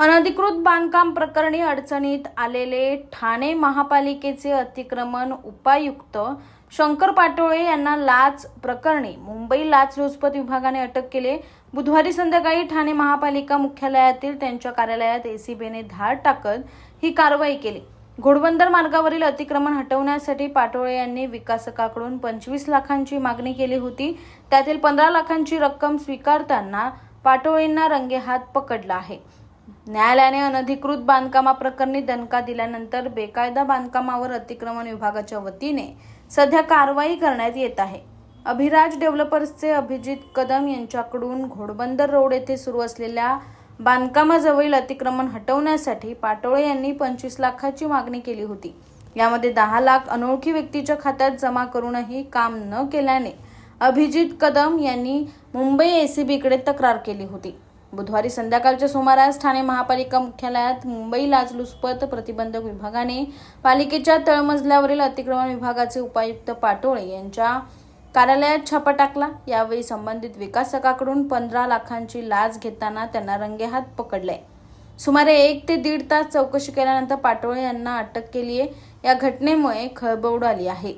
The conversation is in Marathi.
अनधिकृत बांधकाम प्रकरणी अडचणीत आलेले ठाणे महापालिकेचे अतिक्रमण उपायुक्त शंकर पाटोळे यांना लाच प्रकरणी मुंबई लाचलुचपत विभागाने अटक केली. बुधवारी संध्याकाळी ठाणे महापालिका मुख्यालयातील त्यांच्या कार्यालयात एसीबीने धाड टाकत ही कारवाई केली. घोडबंदर मार्गावरील अतिक्रमण हटवण्यासाठी पाटोळे यांनी विकासकाकडून पंचवीस लाखांची मागणी केली होती. त्यातील पंधरा लाखांची रक्कम स्वीकारताना पाटोळेंना रंगेहात पकडला आहे. न्यायालयाने अनधिकृत बांधकामाप्रकरणी दणका दिल्यानंतर बेकायदा बांधकामावर अतिक्रमण विभागाच्या वतीने सध्या कारवाई करण्यात येत आहे. अभिराज डेव्हलपर्सचे अभिजित कदम यांच्याकडून घोडबंदर रोड येथे सुरू असलेल्या बांधकामाजवळील अतिक्रमण हटवण्यासाठी पाटोळे यांनी पंचवीस लाखाची मागणी केली होती. यामध्ये दहा लाख अनोळखी व्यक्तीच्या खात्यात जमा करूनही काम न केल्याने अभिजित कदम यांनी मुंबई एसीबीकडे तक्रार केली होती. बुधवारी संध्याकाळच्या सुमारास ठाणे महापालिका मुख्यालयात मुंबई लाचलुचपत प्रतिबंधक विभागाने पालिकेच्या तळमजल्यावरील अतिक्रमण विभागाचे उपायुक्त पाटोळे यांच्या कार्यालयात छापा टाकला. यावेळी संबंधित विकासकाकडून पंधरा लाखांची लाच घेताना त्यांना रंगेहात पकडले. सुमारे एक ते दीड तास चौकशी केल्यानंतर पाटोळे यांना अटक केली आहे या घटनेमुळे खळबळ उडाली आहे.